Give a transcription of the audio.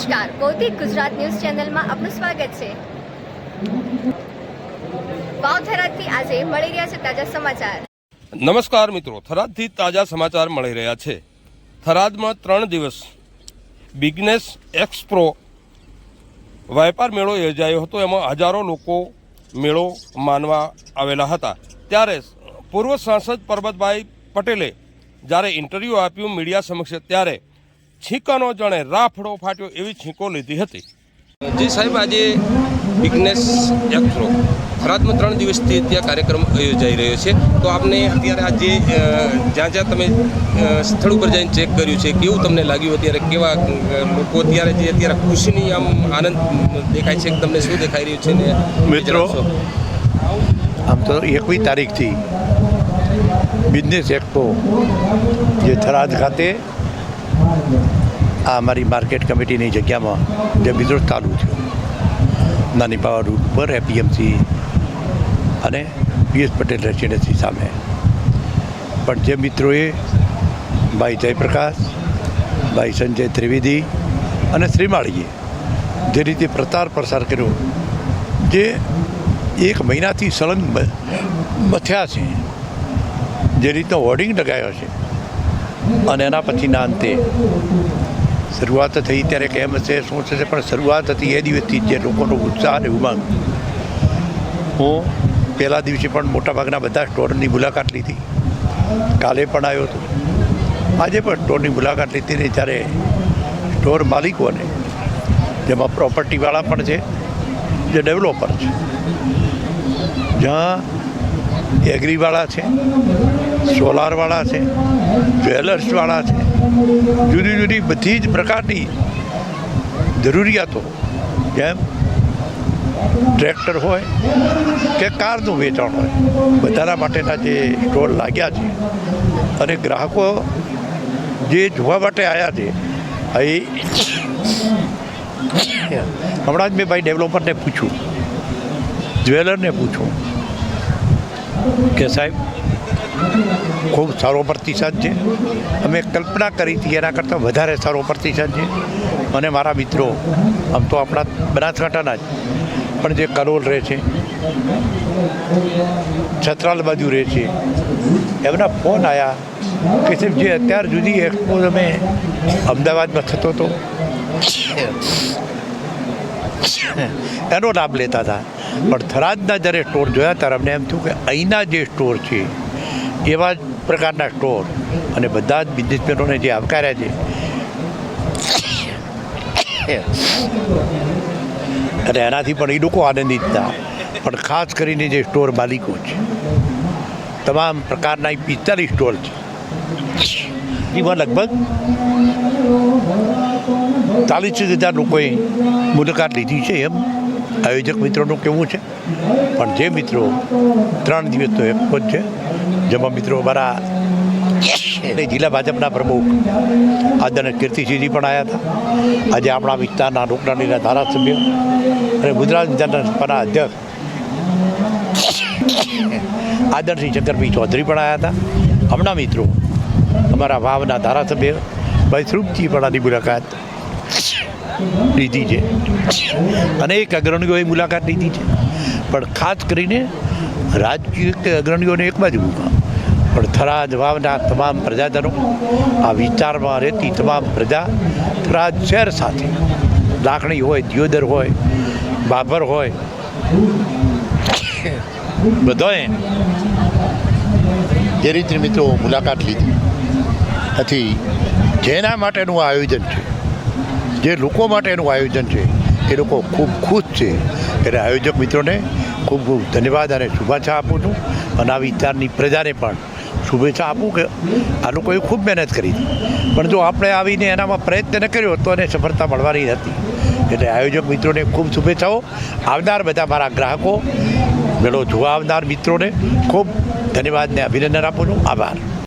નમસ્કાર. ભૌતિક ગુજરાત ન્યૂઝ ચેનલમાં આપનું સ્વાગત છે. વાવથરાથી આજે મળી રહ્યા છે તાજા સમાચાર. નમસ્કાર મિત્રો. થરાદથી તાજા સમાચાર મળી રહ્યા છે. થરાદમાં ત્રણ દિવસ બિઝનેસ એક્સપ્રો વેપાર મેળો યોજાયો હતો. એમાં હજારો લોકો મેળો માનવા આવેલા હતા. ત્યારે પૂર્વ સાંસદ પરબતભાઈ પટેલે જ્યારે ઇન્ટરવ્યૂ આપ્યું મીડિયા સમક્ષ, ત્યારે છીંકાનો જાણે રાફડો ફાટ્યો એવી છીંકો લીધી હતી. જી સાહેબ આજે બિઝનેસ યાત્રો. થરાદમાં ત્રણ દિવસથી ત્યાં કાર્યક્રમ યોજાઈ રહ્યો છે. તો આપને અત્યારે આજે જ્યાં જ્યાં તમે સ્થળ ઉપર જઈને ચેક કર્યું છે કેવું તમને લાગ્યું અત્યારે? કેવા લોકો અત્યારે જે અત્યારે ખુશીની આમ આનંદ દેખાય છે કે તમને શું દેખાઈ રહ્યું છે ને મિત્રો. આમ તો એકવીસ તારીખથી બિઝનેસ એક્સપો જે થરાદ ખાતે આ અમારી માર્કેટ કમિટીની જગ્યામાં જે બીજો ચાલુ થયો. નાની પાવર રૂટ પર એપીએમસી અને પીએસ પટેલ રેસિડેન્સી સામે. પણ જે મિત્રોએ ભાઈ જયપ્રકાશ, ભાઈ સંજય ત્રિવેદી અને શ્રીમાળીએ જે રીતે પ્રચાર પ્રસાર કર્યો, જે એક મહિનાથી સળંગ મથ્યા છે, જે રીતનો હોર્ડિંગ લગાવ્યો છે. અને એના પછીના અંતે શરૂઆત થઈ ત્યારે કેમ હશે શું થશે, પણ શરૂઆત હતી એ દિવસથી જ લોકોનો ઉત્સાહ અને ઉમંગ. હું પહેલા દિવસે પણ મોટાભાગના બધા સ્ટોરની મુલાકાત લીધી. કાલે પણ આવ્યો હતો. આજે પણ સ્ટોરની મુલાકાત લીધી ને જ્યારે સ્ટોર માલિકોને, જેમાં પ્રોપર્ટીવાળા પણ છે, જે ડેવલપર છે, જ્યાં એગ્રીવાળા છે સોલારવાળા છે જ્વેલર્સવાળા છે. જુદી જુદી બધી જ પ્રકારની જરૂરિયાતો જેમ ટ્રેક્ટર હોય કે કારનું વેચાણ હોય. બધાના માટેના જે સ્ટોલ લાગ્યા છે અને ગ્રાહકો જે જોવા માટે આવ્યા છે, એ હમણાં જ મેં ભાઈ ડેવલપરને પૂછ્યું જ્વેલરને પૂછ્યું. કે સાહેબ, ખૂબ સારો પ્રતિસાદ છે. અમે કલ્પના કરી હતી એના કરતાં વધારે સારો પ્રતિસાદ છે. અને મારા મિત્રો, આમ તો આપણા બનાસકાંઠાના જ, પણ જે કરોલ રહે છે, છત્રાલ બાજુ રહે છે, એમના ફોન આવ્યા કે સાહેબ, જે અત્યાર સુધી એક્સપો અમે અમદાવાદમાં થતો હતો, એનો લાભ લેતા હતા. પણ થરાદના જ્યારે સ્ટોર જોયા ત્યારે અમને એમ થયું કે અહીંના જે સ્ટોર છે, એવા જ પ્રકારના સ્ટોર. અને બધા જ બિઝનેસમેનોને જે આવકાર્યા છે. અને એનાથી પણ એ લોકો આનંદિત હતા પણ ખાસ કરીને જે સ્ટોર માલિકો છે, તમામ પ્રકારના પિસ્તાલીસ સ્ટોર છે. એમાં લગભગ ચાલીસ હજાર લોકોએ મુલાકાત લીધી છે એમ. આયોજક મિત્રોનું કહેવું છે? પણ જે મિત્રો ત્રણ દિવસનો એક જ છે, જેમાં મિત્રો અમારા જિલ્લા ભાજપના પ્રમુખ આદરણીય કીર્તિસિંહજી પણ આવ્યા હતા. આજે આપણા વિસ્તારના રોકડાણીના ધારાસભ્ય અને ગુજરાત વિધાનસભાના અધ્યક્ષ આદરસિંહ શંકરભાઈ ચૌધરી પણ આવ્યા હતા. હમણાં મિત્રો અમારા વાવના ધારાસભ્ય ભાઈ સ્વરૂપજી પણ આની મુલાકાત લીધી છે. અનેક અગ્રણીઓએ મુલાકાત લીધી છે. પણ ખાસ કરીને રાજકીય અગ્રણીઓને એક બાજુ મૂકા. પણ થરાદ વાવના તમામ પ્રજાજનો આ વિસ્તારમાં રહેતી તમામ પ્રજા થરાદ શહેર સાથે લાખણી હોય, દિયોદર હોય, બાભર હોય, બધાએ જે રીતે મિત્રો મુલાકાત લીધી. હતી. જેના માટેનું આયોજન છે. જે લોકો માટે એનું આયોજન છે, એ લોકો ખૂબ ખુશ છે. એટલે આયોજક મિત્રોને ખૂબ ખૂબ ધન્યવાદ અને શુભેચ્છા આપું છું. અને આ વિસ્તારની પ્રજાને પણ શુભેચ્છા આપું કે આ લોકોએ ખૂબ મહેનત કરી હતી પણ જો આપણે આવીને એનામાં પ્રયત્ન ન કર્યો તો એને સફળતા મળવાની હતી. એટલે આયોજક મિત્રોને ખૂબ શુભેચ્છાઓ. આવનાર બધા મારા ગ્રાહકો, મેળો જોવા આવનાર મિત્રોને ખૂબ ધન્યવાદને અભિનંદન આપું છું. આભાર.